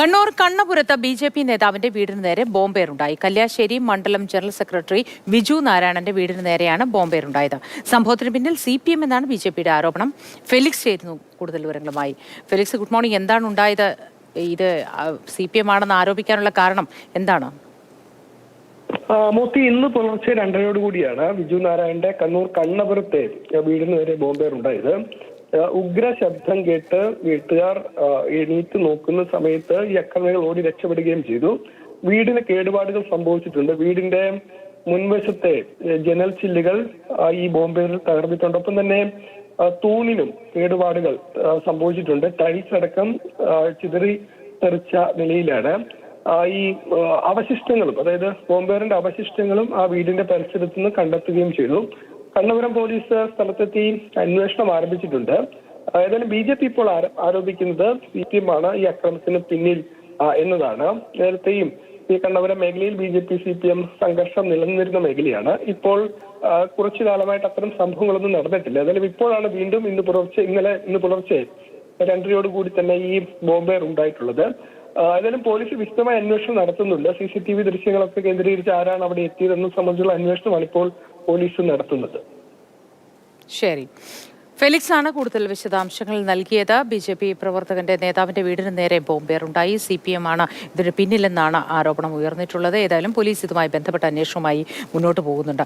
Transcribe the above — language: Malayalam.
കണ്ണൂർ കണ്ണപുരത്ത് ബി ജെ പി നേതാവിന്റെ വീടിന് നേരെ ബോംബേറുണ്ടായി. കല്യാശ്ശേരി മണ്ഡലം ജനറൽ സെക്രട്ടറി വിജു നാരായണന്റെ വീടിന് നേരെയാണ് ബോംബേറുണ്ടായത്. സംഭവത്തിന് പിന്നിൽ സി പി എം എന്നാണ് ബി ജെ പിയുടെ ആരോപണം. ഫെലിക്സ് ചേരുന്നു കൂടുതൽ വിവരങ്ങളുമായി. Felix good morning. എന്താണ് ഉണ്ടായത്? ഇത് സി പി എം ആണെന്ന് ആരോപിക്കാനുള്ള കാരണം എന്താണ്? മോത്തി ഇന്ന് പുലർച്ചെ രണ്ടരയോടുകൂടിയാണ് വിജു നാരായണന്റെ കണ്ണൂർ കണ്ണപുരത്തെ വീടിന് നേരെ ആ, ഉഗ്ര ശബ്ദം കേട്ട് വീട്ടുകാർ എണീറ്റ് നോക്കുന്ന സമയത്ത് ഈ അക്രമികൾ ഓടി രക്ഷപ്പെടുകയും ചെയ്തു. വീടിന് കേടുപാടുകൾ സംഭവിച്ചിട്ടുണ്ട്. വീടിന്റെ മുൻവശത്തെ ജനൽ ചില്ലുകൾ ഈ ബോംബേറിൽ തകർന്നിട്ടുണ്ട്. ഒപ്പം തന്നെ തൂണിനും കേടുപാടുകൾ സംഭവിച്ചിട്ടുണ്ട്. ടൈൽസ് അടക്കം ചിതറി തെറിച്ച നിലയിലാണ്. ഈ അവശിഷ്ടങ്ങളും അതായത് ബോംബേറിന്റെ അവശിഷ്ടങ്ങളും ആ വീടിന്റെ പരിസരത്ത് നിന്ന് കണ്ടെത്തുകയും ചെയ്തു. കണ്ണപുരം പോലീസ് സ്ഥലത്തെത്തി അന്വേഷണം ആരംഭിച്ചിട്ടുണ്ട്. ഏതായാലും ബി ജെ പി ഇപ്പോൾ ആരോപിക്കുന്നത് സി പി എം ആണ് ഈ അക്രമത്തിന് പിന്നിൽ എന്നതാണ്. നേരത്തെയും ഈ കണ്ണപുരം മേഖലയിൽ B J P C P M സംഘർഷം നിലനിന്നിരുന്ന മേഖലയാണ്. ഇപ്പോൾ കുറച്ചു കാലമായിട്ട് അത്തരം സംഭവങ്ങളൊന്നും നടന്നിട്ടില്ല. ഏതായാലും ഇപ്പോഴാണ് വീണ്ടും ഇന്ന് പുലർച്ചെ ഇന്നലെ ഇന്ന് പുലർച്ചെ രണ്ടരയോട് കൂടി തന്നെ ഈ ബോംബെയർ ഉണ്ടായിട്ടുള്ളത്. ഏതായാലും പോലീസ് വിശദമായ അന്വേഷണം നടത്തുന്നുണ്ട്. സി സി ടി വി ദൃശ്യങ്ങളൊക്കെ കേന്ദ്രീകരിച്ച് ആരാണ് അവിടെ എത്തിയതെന്ന് സംബന്ധിച്ചുള്ള അന്വേഷണമാണ് ഇപ്പോൾ പോലീസ് നടത്തുന്നത്. ശരി. ഫെലിക്സ് ആണ് കൂടുതൽ വിശദാംശങ്ങൾ നൽകിയത്. ബി ജെ പി പ്രവർത്തകന്റെ നേതാവിന്റെ വീടിന് നേരെ ബോംബേറുണ്ടായി. സി പി എം ആണ് ഇതിന് പിന്നിലെന്നാണ് ആരോപണം ഉയർന്നിട്ടുള്ളത്. ഏതായാലും പോലീസ് ഇതുമായി ബന്ധപ്പെട്ട അന്വേഷണവുമായി മുന്നോട്ട് പോകുന്നുണ്ട്.